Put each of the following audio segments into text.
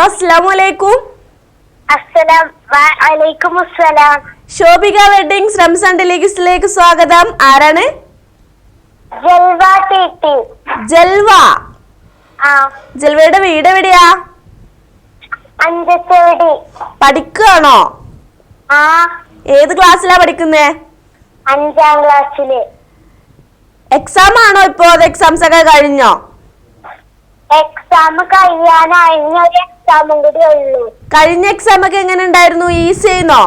Hello അസ്സലാമലൈക്കും Shobhika weddings Ramzan ടെലിഗിസിലേക്ക് സ്വാഗതം. ആരാണ്? ജൽവ ജൽവയുടെ വീട് എവിടെയാ? പഠിക്കുകയാണോ ഏത് ക്ലാസ്സിലാ പഠിക്കുന്നേ? അഞ്ചാം ക്ലാസ്സിൽ. എക്സാം ആണോ ഇപ്പോ? അത് എക്സാംസ് ഒക്കെ കഴിഞ്ഞോ? എക്സാം കഴിയാനായി. എക്സാമും കൂടി ഉള്ളൂ. കഴിഞ്ഞ എക്സാം ഒക്കെ എങ്ങനെ ഉണ്ടായിരുന്നു? ഈസി ആയിരുന്നോ?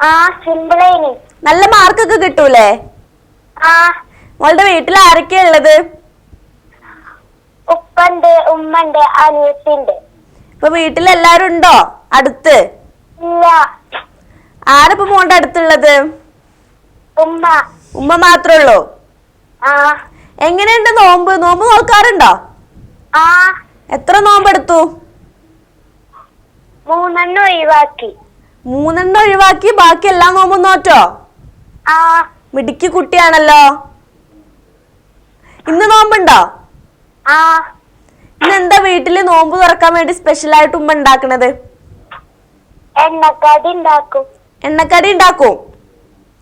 ആ സിമ്പിളേനി നല്ല മാർക്കൊക്കെ കിട്ടൂലേ? ആ. മോളുടെ വീട്ടിൽ ആരൊക്കെയാ ഉള്ളത്? ഉപ്പണ്ട് ഉമ്മണ്ട് അനിയത്തിണ്ട് ഇപ്പൊ വീട്ടിൽ എല്ലാരും ഉണ്ടോ? അടുത്ത്? ഇല്ല. ആരപ്പോ മോളുടെ അടുത്തുള്ളത്? ഉമ്മ. ഉമ്മ മാത്രേ ഉള്ളൂ? ആ. എങ്ങനെയുണ്ട് നോമ്പ്? നോമ്പ് നോക്കാറുണ്ടോ ആ. എത്ര നോമ്പ് എടുത്തു മൂന്നെണ്ണം ഒഴിവാക്കി. മൂന്നെണ്ണം ഒഴിവാക്കി ബാക്കി എല്ലാം നോമ്പും നോറ്റോ? ആ. മിടുക്കി കുട്ടിയാണല്ലോ. ഇന്ന് നോമ്പുണ്ടോ? ആ. ഇന്ന് എന്താ വീട്ടിൽ നോമ്പ് തുറക്കാൻ വേണ്ടി സ്പെഷ്യൽ ആയിട്ട് ഉമ്മ ഉണ്ടാക്കണത്? എണ്ണക്കടി ഉണ്ടാക്കും. എണ്ണക്കടി ഉണ്ടാക്കും?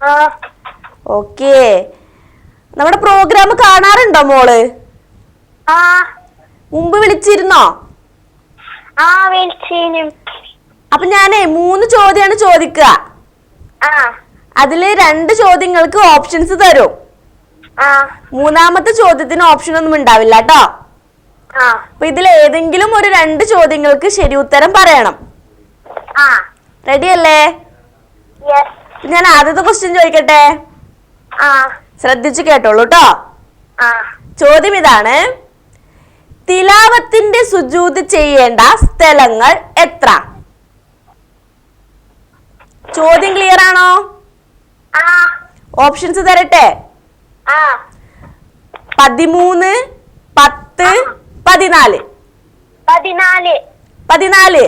ആ. ഓക്കേ. നമ്മുടെ പ്രോഗ്രാം കാണാറുണ്ടോ മോൾ? ആ. മുമ്പ് വിളിച്ചിരുന്നോ? അപ്പൊ ഞാനേ മൂന്ന് ചോദ്യമാണ് ചോദിക്കുക. അതിൽ രണ്ട് ചോദ്യങ്ങൾക്ക് ഓപ്ഷൻസ് തരും. മൂന്നാമത്തെ ചോദ്യത്തിന് ഓപ്ഷൻ ഒന്നും ഉണ്ടാവില്ല കേട്ടോ അപ്പൊ ഇതിൽ ഏതെങ്കിലും ഒരു രണ്ട് ചോദ്യങ്ങൾക്ക് ശരി ഉത്തരം പറയണം. റെഡി അല്ലേ ഞാൻ ആദ്യത്തെ ക്വസ്റ്റ്യൻ ചോദിക്കട്ടെ? ശ്രദ്ധിച്ചു കേട്ടോളൂ കേട്ടോ ചോദ്യം ഇതാണ്. തിലാവത്തിന്റെ സുജൂത് ചെയ്യേണ്ട സ്ഥലങ്ങൾ എത്ര? ചോദ്യം ക്ലിയർ ആണോ? ഓപ്ഷൻസ് തരട്ടെ? പതിമൂന്ന് പത്ത് പതിനാല്. പതിനാല്. പതിനാല്.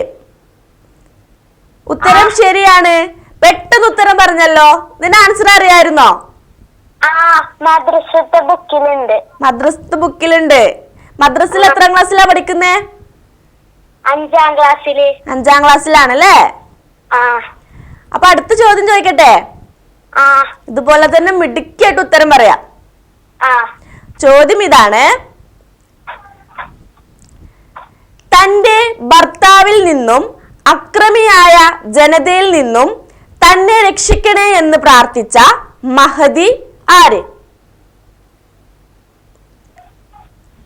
ഉത്തരം ശരിയാണ്. പെട്ടെന്ന് ഉത്തരം പറഞ്ഞല്ലോ. നിന്റെ ആൻസർ അറിയായിരുന്നോ? മദ്രസത്തെ ബുക്കിലുണ്ട് മദ്രസത്തെ ബുക്കിലുണ്ട് മദ്രസിൽ എത്രാം ക്ലാസ്സിലാ പഠിക്കുന്നേ? അഞ്ചാം ക്ലാസ്സിൽ. അഞ്ചാം ക്ലാസ്സിലാണല്ലേ? അപ്പൊ അടുത്ത ചോദ്യം ചോദിക്കട്ടെ? ഇതുപോലെ തന്നെ മിടുക്കിയായിട്ട് ഉത്തരം പറയാം. ചോദ്യം ഇതാണ്. തന്റെ ഭർത്താവിൽ നിന്നും അക്രമിയായ ജനതയിൽ നിന്നും തന്നെ രക്ഷിക്കണേ എന്ന് പ്രാർത്ഥിച്ച മഹതി ആര്?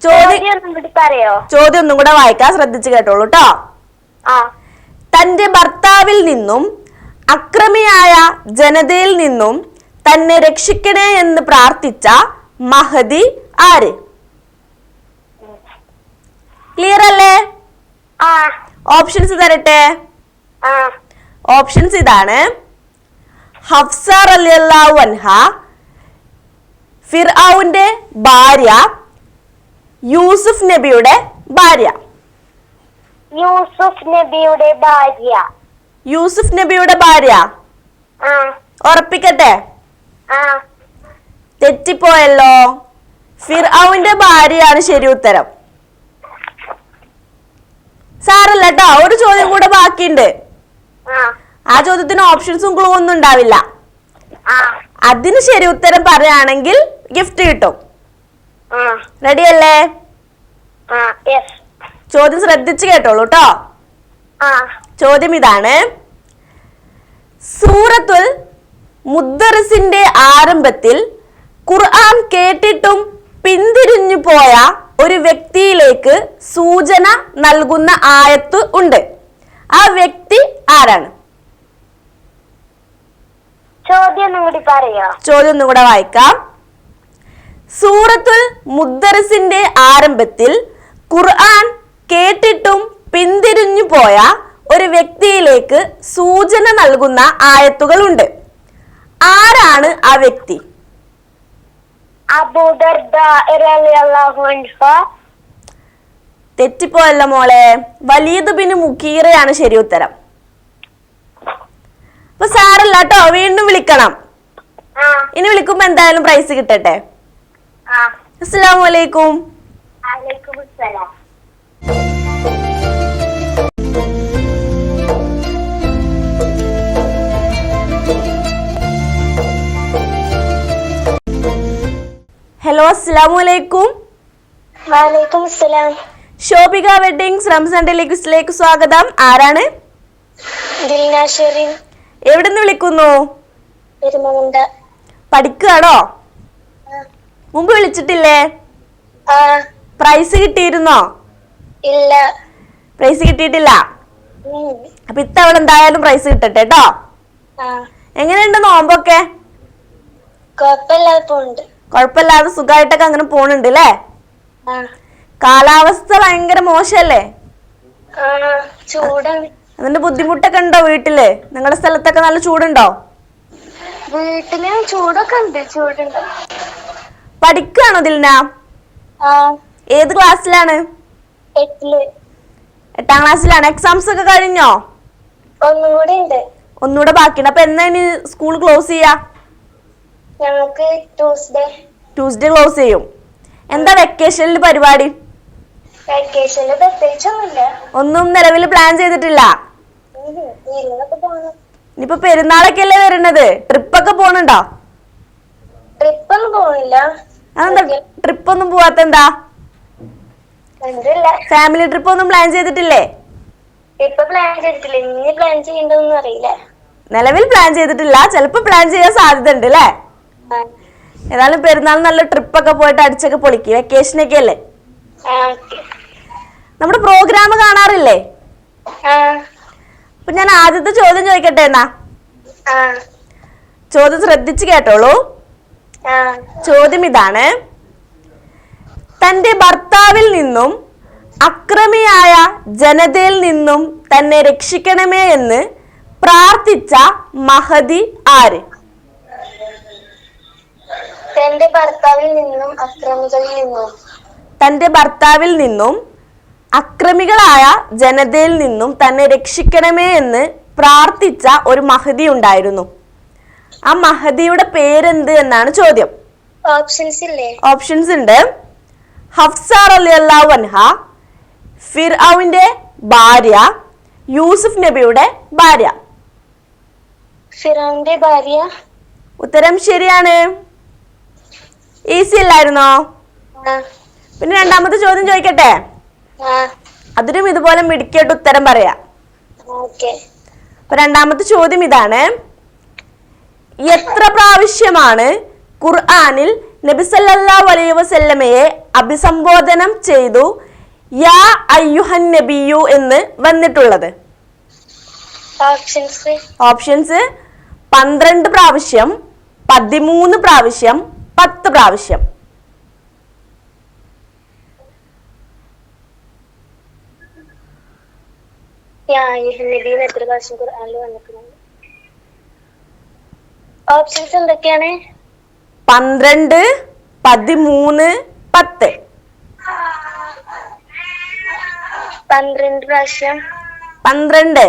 ചോദ്യം ഒന്നും കൂടി വായിക്കാൻ ശ്രദ്ധിച്ചു കേട്ടോളൂ കേട്ടോ തന്റെ ഭർത്താവിൽ നിന്നും അക്രമിയായ ജനതയിൽ നിന്നും തന്നെ രക്ഷിക്കണേ എന്ന് പ്രാർത്ഥിച്ച മഹതി ആര്? ക്ലിയർ അല്ലേ? ഓപ്ഷൻസ് തരട്ടെ? ഓപ്ഷൻസ് ഇതാണ്. ഹഫ്സ റളിയല്ലാഹു അൻഹ ഫിർഔന്റെ ഭാര്യ യൂസുഫ് നബിയുടെ ഭാര്യ. യൂസുഫ് നബിയുടെ ഭാര്യ. യൂസുഫ് നബിയുടെ ഭാര്യ. ഉറപ്പിക്കട്ടെ? തെറ്റിപ്പോയല്ലോ. ഫിർഔന്റെ ഭാര്യയാണ് ശരി ഉത്തരം. സാറല്ല കേട്ടോ ഒരു ചോദ്യം കൂടെ ബാക്കിയുണ്ട്. ആ. ചോദ്യത്തിന് ഓപ്ഷൻസും ക്ലൂ ഒന്നും ഉണ്ടാവില്ല. അതിന് ശരി ഉത്തരം പറയുകയാണെങ്കിൽ ഗിഫ്റ്റ് കിട്ടും. റെഡി അല്ലേ ചോദ്യം ശ്രദ്ധിച്ചു കേട്ടോളൂ കേട്ടോ ചോദ്യം ഇതാണ്. സൂറത്തുൽ മുദ്ദറിസിന്റെ ആരംഭത്തിൽ ഖുർആൻ കേട്ടിട്ടും പിന്തിരിഞ്ഞു പോയ ഒരു വ്യക്തിയിലേക്ക് സൂചന നൽകുന്ന ആയത്ത് ഉണ്ട്. ആ വ്യക്തി ആരാണ്? ചോദ്യം ഒന്നും കൂടി വായിക്കാം. സൂറത്തുൽ മുദ്ദറിസിന്റെ ആരംഭത്തിൽ ഖുർആൻ കേട്ടിട്ടും പിന്തിരിഞ്ഞു പോയ ഒരു വ്യക്തിയിലേക്ക് സൂചന നൽകുന്ന ആയത്തുകളുണ്ട്. ആരാണ് ആ വ്യക്തി? തെറ്റിപ്പോയല്ല മോളെ. വലീദ് ബിൻ മുഖീറയാണ് ശരി ഉത്തരം. അപ്പൊ സാറല്ല കേട്ടോ വീണ്ടും വിളിക്കണം. ഇനി വിളിക്കുമ്പോ എന്തായാലും പ്രൈസ് കിട്ടട്ടെ. അസ്സലാമു അലൈക്കും ഹലോ അസ്സലാമു അലൈക്കും വാലൈക്കും അസ്സലാം ഷോബിക വെഡിങ്സ് റംസാൻ ടെലിക്സിലേക്ക് സ്വാഗതം. ആരാണ്? എവിടുന്ന് വിളിക്കുന്നു? പഠിക്കുകയാണോ മുമ്പ് വിളിച്ചിട്ടില്ലേ? പ്രൈസ് കിട്ടിയിരുന്നോ? ഇല്ല. പ്രൈസ് കിട്ടിയിട്ടില്ല? അപ്പൊ ഇത്തവണ എന്തായാലും പ്രൈസ് കിട്ടട്ടെ കേട്ടോ എങ്ങനെയുണ്ട് നോമ്പൊക്കെ? കുഴപ്പമില്ലാതെ കുഴപ്പമില്ലാതെ സുഖമായിട്ടൊക്കെ അങ്ങനെ പോണുണ്ട് അല്ലേ കാലാവസ്ഥ ഭയങ്കര മോശല്ലേ അതിന്റെ ബുദ്ധിമുട്ടൊക്കെ ഉണ്ടോ വീട്ടിൽ? നിങ്ങളുടെ സ്ഥലത്തൊക്കെ നല്ല ചൂടുണ്ടോ? വീട്ടിൽ ചൂടൊക്കെ ഉണ്ട് ചൂടുണ്ട്. പഠിക്കുകയാണോ ദിൽന? ഏത് ക്ലാസ്സിലാണ്? എട്ടാം ക്ലാസ്സിലാണ്. എക്സാംസ് ഒക്കെ കഴിഞ്ഞോ? ഒന്നുകൂടി ഉണ്ട്. ഒന്നുകൂടെ ബാക്കിയുണ്ട്. അപ്പൊ എന്നാ ഇനി സ്കൂൾ ക്ലോസ് ചെയ്യാ? ഞങ്ങൾക്ക് ട്യൂസ്ഡേ ട്യൂസ്ഡേ ക്ലോസ് ചെയ്യും. എന്താ വെക്കേഷനിൽ പരിപാടി? വെക്കേഷനിൽ പ്രത്യേകിച്ചൊന്നുമില്ല. ഒന്നും നിലവിൽ പ്ലാൻ ചെയ്തിട്ടില്ല? ഇനിയിപ്പോ പെരുന്നാളൊക്കെ അല്ലേ വരുന്നത് ട്രിപ്പൊക്കെ പോണുണ്ടോ? ട്രിപ്പൊന്നും പോണില്ല. അതെന്താ ട്രിപ്പ് ഒന്നും പോവാത്ത എന്താ ഫാമിലി ട്രിപ്പ് ഒന്നും പ്ലാൻ ചെയ്തിട്ടില്ലേ? ഇപ്പൊ പ്ലാൻ ചെയ്തിട്ടില്ല. ഇനി പ്ലാൻ ചെയ്യണ്ടോന്നും അറിയില്ല. നിലവിൽ പ്ലാൻ ചെയ്തിട്ടില്ല. ചിലപ്പോ പ്ലാൻ ചെയ്യാൻ സാധ്യത ഉണ്ട് അല്ലേ ഏതായാലും പെരുന്നാൾ നല്ല ട്രിപ്പ് ഒക്കെ പോയിട്ട് അടിച്ചൊക്കെ പൊളിക്കും. വെക്കേഷനൊക്കെ അല്ലേ? ആ നമ്മുടെ പ്രോഗ്രാം കാണാറില്ലേ? അപ്പൊ ഞാൻ ആദ്യത്തെ ചോദ്യം ചോദിക്കട്ടെ എന്നാ? ചോദ്യം ശ്രദ്ധിച്ചു കേട്ടോളൂ. ചോദ്യം ഇതാണ്. തന്റെ ഭർത്താവിൽ നിന്നും അക്രമിയായ ജനതയിൽ നിന്നും തന്നെ രക്ഷിക്കണമേ എന്ന് പ്രാർത്ഥിച്ച മഹതി ആര്? തന്റെ ഭർത്താവിൽ നിന്നും അക്രമികളിൽ നിന്നും. തന്റെ ഭർത്താവിൽ നിന്നും അക്രമികളായ ജനതയിൽ നിന്നും തന്നെ രക്ഷിക്കണമേ എന്ന് പ്രാർത്ഥിച്ച ഒരു മഹതി ഉണ്ടായിരുന്നു. ആ മഹതിയുടെ പേരെന്ത് എന്നാണ് ചോദ്യം. ഓപ്ഷൻസ് ഇല്ലേ? ഓപ്ഷൻസ് ഉണ്ട്. ഹഫ്സ റളിയല്ലാഹു അൻഹ ഫിർആവിന്റെ ഭാര്യ യൂസുഫ് നബിയുടെ ഭാര്യ. ഫിറോന്റെ ഭാര്യ? ഉത്തരം ശരിയാണ്. ഈസി അല്ലായിരുന്നോ? പിന്നെ രണ്ടാമത്തെ ചോദ്യം ചോദിക്കട്ടെ? അതിനും ഇതുപോലെ മിടുക്കിയായിട്ട് ഉത്തരം പറയാം. അപ്പൊ രണ്ടാമത്തെ ചോദ്യം ഇതാണ്. എത്ര പ്രാവശ്യമാണ് ഖുർആാനിൽ നബിസല്ലാ അലൈഹി വസല്ലമയെ അഭിസംബോധനം ചെയ്തു? യാ അയ്യുഹൻ നബിയു എന്ന് വന്നിട്ടുള്ളത്. ഓപ്ഷൻസ് പന്ത്രണ്ട് പ്രാവശ്യം പതിമൂന്ന് പ്രാവശ്യം പത്ത് പ്രാവശ്യം. നബീന്ന് എത്ര പ്രാവശ്യം ഖുർആനിൽ വന്നിട്ടുണ്ട്? ഓപ്ഷൻസ് എന്തൊക്കെയാണ്? പന്ത്രണ്ട് പതിമൂന്ന് പത്ത്. പന്ത്രണ്ട് പ്രാവശ്യം. പന്ത്രണ്ട്.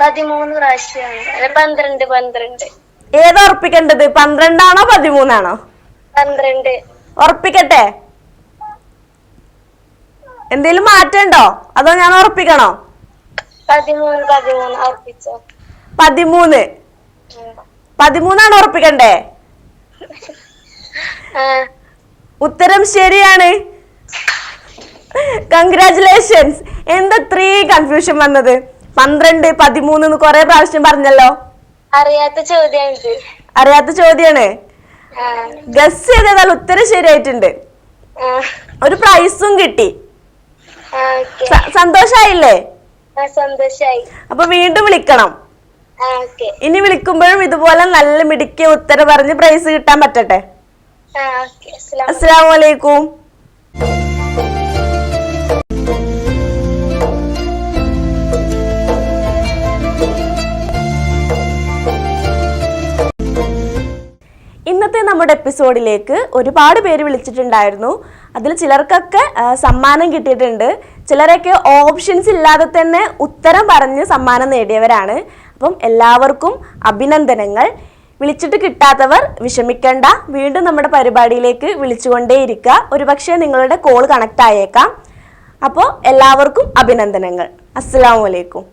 പതിമൂന്ന് പ്രാവശ്യമാണ്. പന്ത്രണ്ട് പന്ത്രണ്ട്. ഏതാ ഉറപ്പിക്കേണ്ടത്? പന്ത്രണ്ടാണോ പതിമൂന്നാണോ? പന്ത്രണ്ട്. ഉറപ്പിക്കട്ടെ. എന്തേലും മാറ്റണ്ടോ? അതോ ഞാൻ ഉറപ്പിക്കണോ? പതിമൂന്ന് പതിമൂന്ന്. ഉറപ്പിച്ചോ? പതിമൂന്ന്. പതിമൂന്നാണ് ഉറപ്പിക്കണ്ടേ? ഉത്തരം ശരിയാണ്. കൺഗ്രാചുലേഷൻസ് എന്താ ത്രീ കൺഫ്യൂഷൻ വന്നത്? പന്ത്രണ്ട് പതിമൂന്ന് എന്ന് കൊറേ പ്രാവശ്യം പറഞ്ഞല്ലോ. അറിയാത്ത ചോദ്യം ഇത് അറിയാത്ത ചോദ്യാണ്. ഗസ് ചെയ്തതാൽ ഉത്തരം ശരിയായിട്ടുണ്ട്. ഒരു പ്രൈസും കിട്ടി. സന്തോഷായില്ലേ? സന്തോഷായി. അപ്പൊ വീണ്ടും വിളിക്കണം. ഇനി വിളിക്കുമ്പോഴും ഇതുപോലെ നല്ല മിടുക്കിയ ഉത്തരം പറഞ്ഞ് പ്രൈസ് കിട്ടാൻ പറ്റട്ടെ? അസ്സാം വലൈക്കും ഇന്നത്തെ നമ്മുടെ എപ്പിസോഡിലേക്ക് ഒരുപാട് പേര് വിളിച്ചിട്ടുണ്ടായിരുന്നു. അതിൽ ചിലർക്കൊക്കെ സമ്മാനം കിട്ടിയിട്ടുണ്ട്. ചിലരൊക്കെ ഓപ്ഷൻസ് ഇല്ലാതെ തന്നെ ഉത്തരം പറഞ്ഞ് സമ്മാനം നേടിയവരാണ്. അപ്പം എല്ലാവർക്കും അഭിനന്ദനങ്ങൾ. വിളിച്ചിട്ട് കിട്ടാത്തവർ വിഷമിക്കണ്ട. വീണ്ടും നമ്മുടെ പരിപാടിയിലേക്ക് വിളിച്ചുകൊണ്ടേയിരിക്കുക. ഒരുപക്ഷെ നിങ്ങളുടെ കോൾ കണക്ട് ആയേക്കാം. അപ്പോൾ എല്ലാവർക്കും അഭിനന്ദനങ്ങൾ. അസ്സലാമു അലൈക്കും.